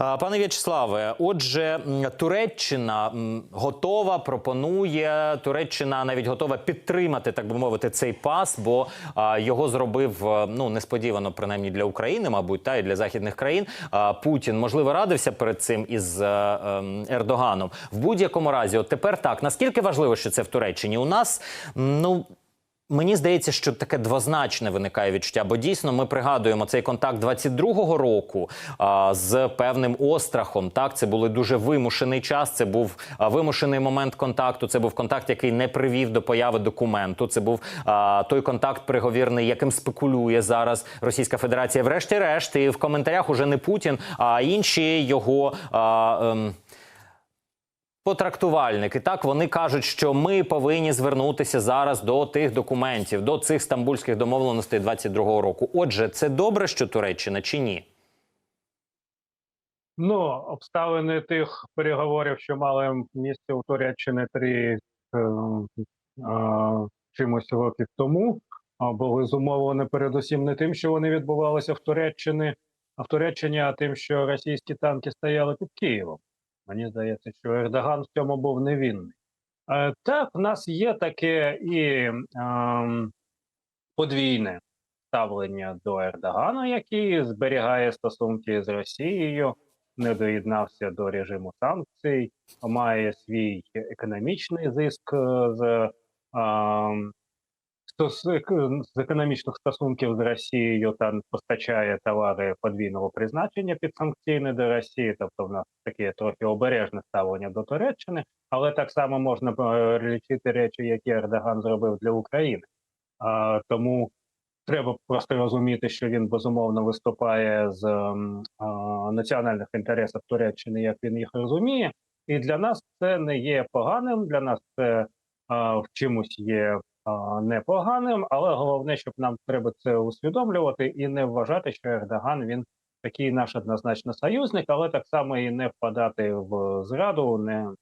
Пане В'ячеславе, отже, Туреччина готова, пропонує Туреччина навіть готова підтримати, так би мовити, цей пас, бо його зробив е, ну несподівано, принаймні для України, мабуть, та і для західних країн. Путін можливо радився перед цим із е, ем, Ердоганом. В будь-якому разі, от тепер так наскільки важливо, що це в Туреччині? У нас ну. Мені здається, що таке двозначне виникає відчуття, бо дійсно ми пригадуємо цей контакт 22-го року а, з певним острахом. Так, це були дуже вимушений час. Це був а, вимушений момент контакту. Це був контакт, який не привів до появи документу. Це був а, той контакт приговірний, яким спекулює зараз Російська Федерація. Врешті-решт, і в коментарях уже не Путін, а інші його. А, ем, Потрактувальники так вони кажуть, що ми повинні звернутися зараз до тих документів, до цих стамбульських домовленостей 22-го року. Отже, це добре, що Туреччина чи ні? Ну, обставини тих переговорів, що мали місце у Туреччині три е, е, чимось років тому, були зумовлені передусім не тим, що вони відбувалися в Туреччині, а в Туреччині, а тим, що російські танки стояли під Києвом. Мені здається, що Ердоган в цьому був невинний. Е, так, в нас є таке і е, подвійне ставлення до Ердогана, який зберігає стосунки з Росією, не доєднався до режиму санкцій, має свій економічний зиск е, з, ек- з економічних стосунків з Росією та постачає товари подвійного призначення підсанкційні до Росії. Тобто, в нас таке трохи обережне ставлення до Туреччини, але так само можна перелічити речі, які Ердоган зробив для України. А, тому треба просто розуміти, що він безумовно виступає з а, національних інтересів Туреччини, як він їх розуміє, і для нас це не є поганим. Для нас це в чимось є непоганим, але головне, щоб нам треба це усвідомлювати і не вважати, що Ердоган він такий наш однозначно союзник, але так само і не впадати в зраду, не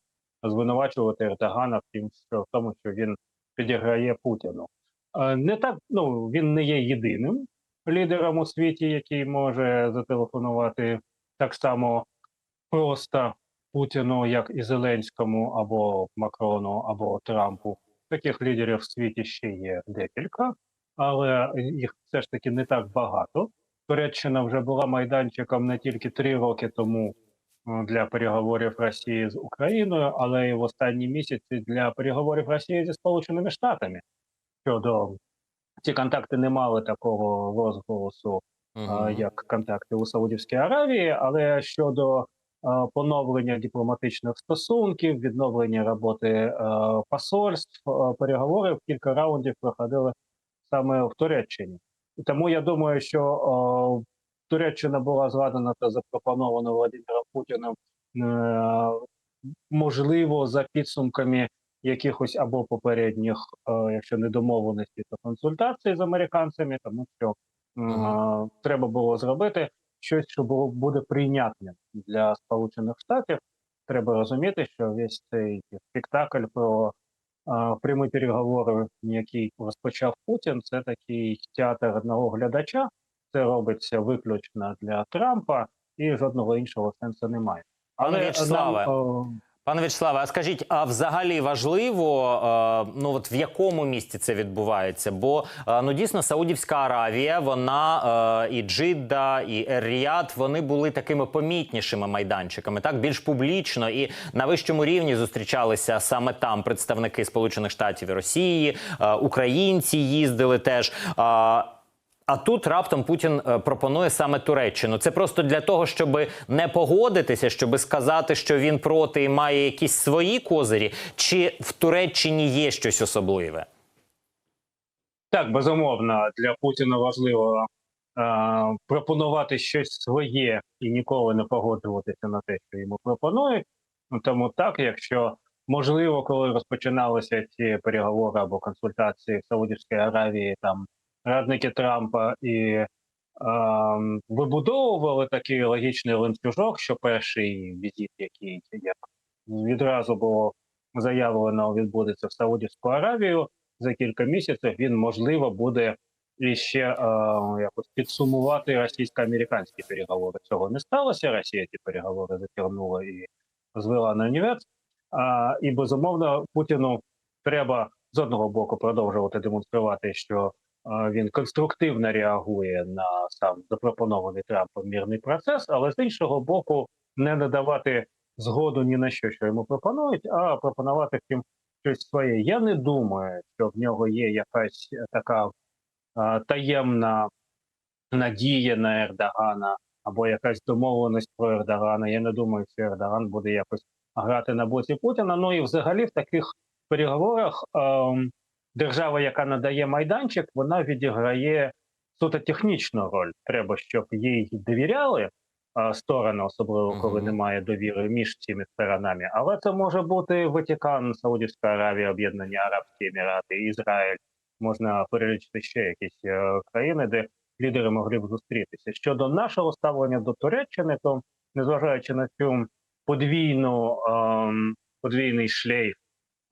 звинувачувати Ердогана в тім, що в тому, що він підіграє Путіну. Е, Не так, ну він не є єдиним лідером у світі, який може зателефонувати так само просто Путіну, як і Зеленському, або Макрону, або Трампу. Таких лідерів в світі ще є декілька, але їх все ж таки не так багато. Туреччина вже була майданчиком не тільки три роки тому е, для переговорів Росії з Україною, але й в останні місяці для переговорів Росії зі Сполученими Штатами щодо ці контакти не мали такого розголосу, а, як контакти у Саудівській Аравії, але щодо поновлення дипломатичних стосунків, відновлення роботи посольств, а, переговорів кілька раундів проходили саме в Туреччині. Тому я думаю, що Туреччина була згадана та запропонована Владимиром Путіним, е, можливо, за підсумками якихось або попередніх, е, якщо не домовленості, то консультацій з американцями, тому що е, Мгм. треба було зробити щось, що було буде прийнятним для Сполучених Штатів. Треба розуміти, що весь цей спектакль про е, прямі переговори, який розпочав Путін, це такий театр одного глядача. Це робиться виключно для Трампа, і жодного іншого сенсу немає. Але В'ячеславе, нам, Пане Вячеславе, а скажіть, а взагалі важливо, е, ну от в якому місті це відбувається? Бо е, ну дійсно Саудівська Аравія, вона е, і Джидда, і Ер-Ріад, вони були такими помітнішими майданчиками, так більш публічно і на вищому рівні зустрічалися саме там представники Сполучених Штатів і Росії, українці їздили теж. А тут раптом Путін е, пропонує саме Туреччину. Це просто для того, щоб не погодитися, щоб сказати, що він проти і має якісь свої козирі, чи в Туреччині є щось особливе? Так, безумовно, для Путіна важливо е, пропонувати щось своє і ніколи не погоджуватися на те, що йому пропонують. Ну, Тому так, якщо можливо, коли розпочиналися ці переговори або консультації в Саудівській Аравії, там радники Трампа і е, вибудовували такий логічний ланцюжок, що перший візит, який як відразу було заявлено, відбудеться в Саудівську Аравію за кілька місяців він можливо буде і ще е, якось підсумувати російсько-американські переговори. Цього не сталося. Росія ті переговори затягнула і звела на нівець. А, і безумовно Путіну треба з одного боку продовжувати демонструвати, що він конструктивно реагує на сам запропонований Трампом мирний процес, але з іншого боку, не надавати згоду ні на що, що йому пропонують, а пропонувати втім щось своє. Я не думаю, що в нього є якась така е, таємна надія на Ердогана або якась домовленість про Ердогана. Я не думаю, що Ердоган буде якось грати на боці Путіна. Ну і взагалі в таких переговорах ем, держава, яка надає майданчик, вона відіграє суто технічну роль. Треба, щоб їй довіряли сторони, особливо коли немає довіри між цими сторонами. Але це може бути Ватикан, Саудівська Аравія, Об'єднані Арабські Емірати, Ізраїль. Можна перелічити ще якісь е, країни, де лідери могли б зустрітися. Щодо нашого ставлення до Туреччини, то незважаючи на цю подвійну ем, подвійний шлейф,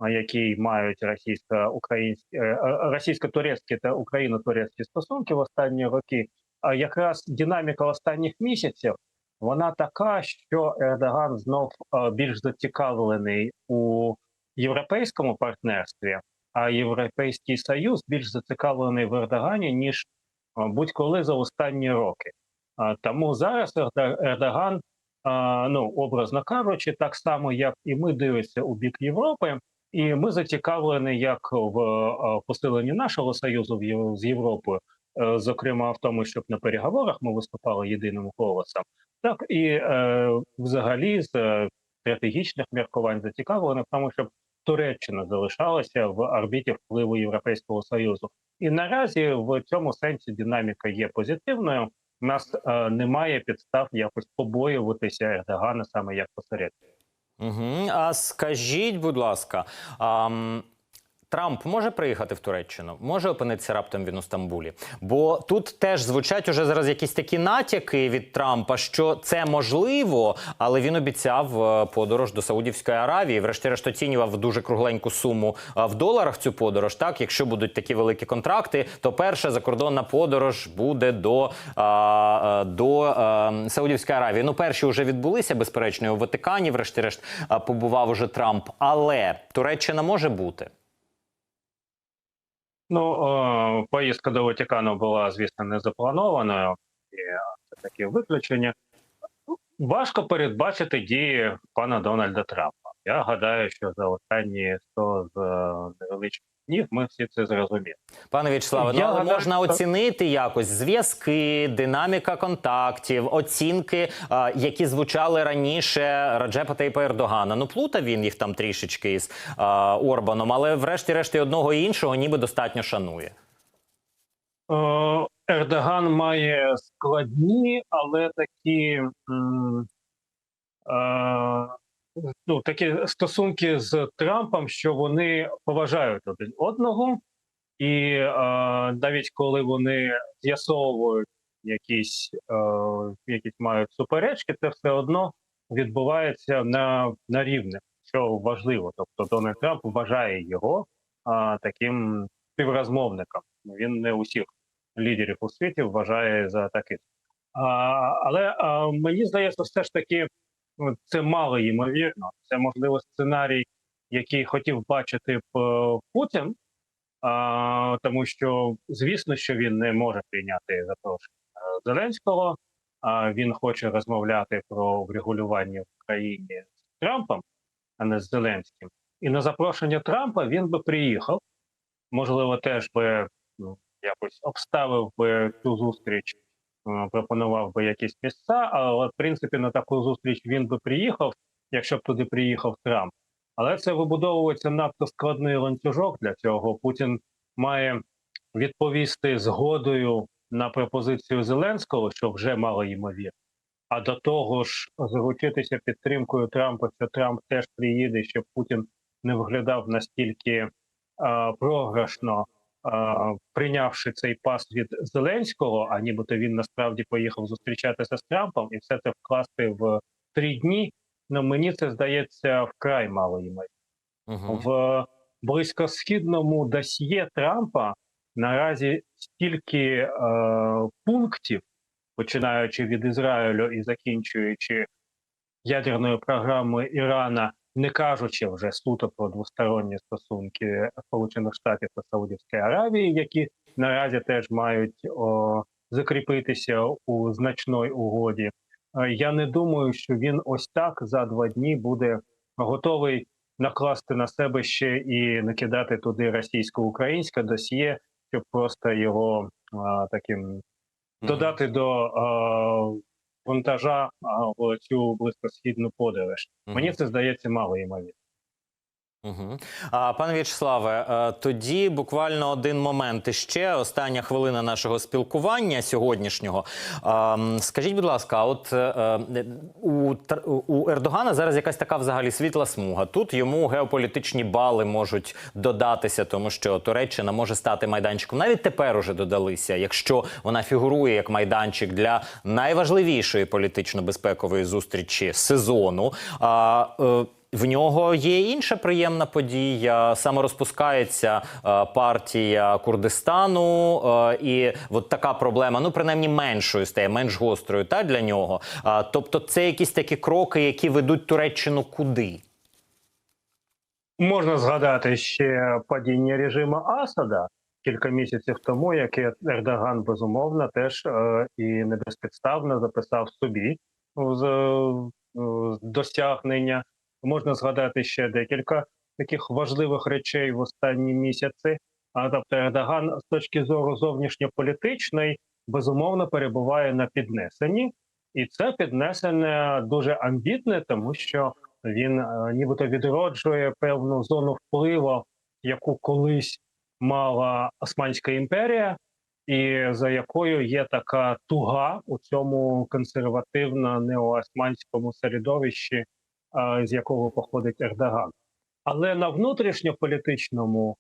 який мають російсько-українські е, е, російсько-турецькі та україно-турецькі стосунки в останні роки, а якраз динаміка останніх місяців вона така, що Ердоган знов е, більш зацікавлений у європейському партнерстві, а Європейський Союз більш зацікавлений в Ердогані ніж будь-коли за останні роки. Тому зараз Ердоган, ну образно кажучи, так само як і ми дивимося у бік Європи, і ми зацікавлені як в е, посиленні нашого союзу з Європою, е, зокрема в тому, щоб на переговорах ми виступали єдиним голосом, так і е, взагалі з стратегічних міркувань зацікавлені в тому, щоб Туреччина залишалася в орбіті впливу Європейського союзу. І наразі в цьому сенсі динаміка є позитивною. У нас немає підстав якось побоюватися Ердогана саме як посередника. Угу. А скажіть, будь ласка, ам, Трамп може приїхати в Туреччину? Може опинитися раптом він у Стамбулі? Бо тут теж звучать уже зараз якісь такі натяки від Трампа, що це можливо, але він обіцяв е, подорож до Саудівської Аравії. Врешті-решт оцінював дуже кругленьку суму е, в доларах цю подорож. Так, якщо будуть такі великі контракти, то перша закордонна подорож буде до, е, до Саудівської Аравії. Ну, перші вже відбулися безперечно у Ватикані. Врешті-решт побував уже Трамп. Але Туреччина може бути. Ну, поїздка до Ватикану була, звісно, не запланованою, і це таке виключення. Важко передбачити дії пана Дональда Трампа. Я гадаю, що за останні 100 з е, невеличких днів ми всі це зрозуміли. Пане В'ячеславе, ну але можна що- оцінити якось зв'язки, динаміка контактів, оцінки, а, які звучали раніше Раджепа Тейпа Ердогана. Ну плутав він їх там трішечки із а, Орбаном, але врешті-решт і одного і іншого ніби достатньо шанує. Е, Ердоган має складні, але такі, е, ну, такі стосунки з Трампом, що вони поважають один одного, і е, навіть коли вони з'ясовують якісь, е, якісь мають суперечки, це все одно відбувається на, на рівних, що важливо. Тобто Дональд Трамп вважає його а, таким співрозмовником. Він не усіх лідерів у світі вважає за таких. А, але а, мені здається, все ж таки це мало ймовірно. Це можливо сценарій, який хотів бачити б е, Путін, а, тому що звісно, що він не може прийняти запрошення е, Зеленського. А він хоче розмовляти про врегулювання в країні з Трампом, а не з Зеленським. І на запрошення Трампа він би приїхав. Можливо, теж би ну, якось обставив би цю зустріч, пропонував би якісь місця, але в принципі на таку зустріч він би приїхав, якщо б туди приїхав Трамп. Але це вибудовується надто складний ланцюжок для цього. Путін має відповісти згодою на пропозицію Зеленського, що вже мало ймовірно. А до того ж, заручитися підтримкою Трампа, що Трамп теж приїде, щоб Путін не виглядав настільки е, програшно, е, прийнявши цей пас від Зеленського, а нібито він насправді поїхав зустрічатися з Трампом, і все це вкласти в три дні. Ну мені це здається вкрай мало ймовірно. Угу. В близькосхідному досьє Трампа наразі стільки е, пунктів, починаючи від Ізраїлю і закінчуючи ядерною програмою Ірана, не кажучи вже суто про двосторонні стосунки Сполучених Штатів та Саудівської Аравії, які наразі теж мають о, закріпитися у значної угоді. Е, Я не думаю, що він ось так за два дні буде готовий накласти на себе ще і накидати туди російсько-українське досьє, щоб просто його а, таким додати до а, вантажа в цю близькосхідну подорож. Мені це здається мало ймовірно. А, пане В'ячеславе, е, тоді буквально один момент іще. Остання хвилина нашого спілкування сьогоднішнього. Скажіть, будь ласка, от е, е, у, у Ердогана зараз якась така взагалі світла смуга. Тут йому геополітичні бали можуть додатися, тому що Туреччина може стати майданчиком. Навіть тепер уже додалися, якщо вона фігурує як майданчик для найважливішої політично-безпекової зустрічі сезону. В нього є інша приємна подія. Саме розпускається е, партія Курдистану, е, і от така проблема, ну принаймні меншою стає, менш гострою та для нього. Тобто, це якісь такі кроки, які ведуть Туреччину куди? Можна згадати ще падіння режиму Асада кілька місяців тому, яке Ердоган безумовно теж е, і не безпідставно записав собі з, е, з досягнення. Можна згадати ще декілька таких важливих речей в останні місяці. А тобто Ердоган з точки зору зовнішньополітичної безумовно перебуває на піднесенні, і це піднесення дуже амбітне, тому що він е, нібито відроджує певну зону впливу, яку колись мала Османська імперія, і за якою є така туга у цьому консервативно-неоосманському середовищі, е, з якого походить Ердоган. Але на внутрішньополітичному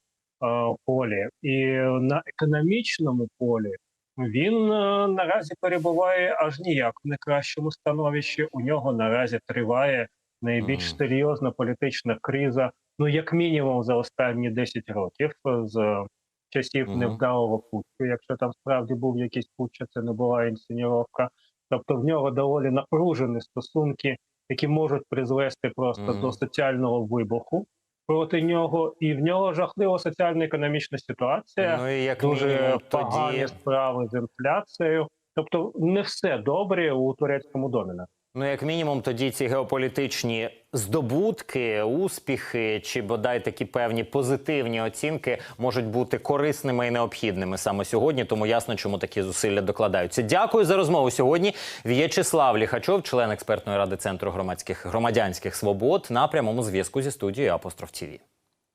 полі і на економічному полі він наразі перебуває аж ніяк в найкращому становищі. У нього наразі триває найбільш серйозна політична криза, ну як мінімум за останні 10 років з часів невдалого путчу. Якщо там справді був якийсь путч, це не була інсценіровка. Тобто в нього доволі напружені стосунки, які можуть призвести просто Мгм. до соціального вибуху проти нього, і в нього жахлива соціально-економічна ситуація Ну і як дуже погані тоді. справи з інфляцією. Тобто не все добре у турецькому доміна. Ну, як мінімум, тоді ці геополітичні здобутки, успіхи чи бодай такі певні позитивні оцінки можуть бути корисними і необхідними саме сьогодні. Тому ясно, чому такі зусилля докладаються. Дякую за розмову сьогодні. В'ячеслав Ліхачов, член експертної ради центру громадських громадянських свобод, на прямому зв'язку зі студією Апостроф ТІВІ.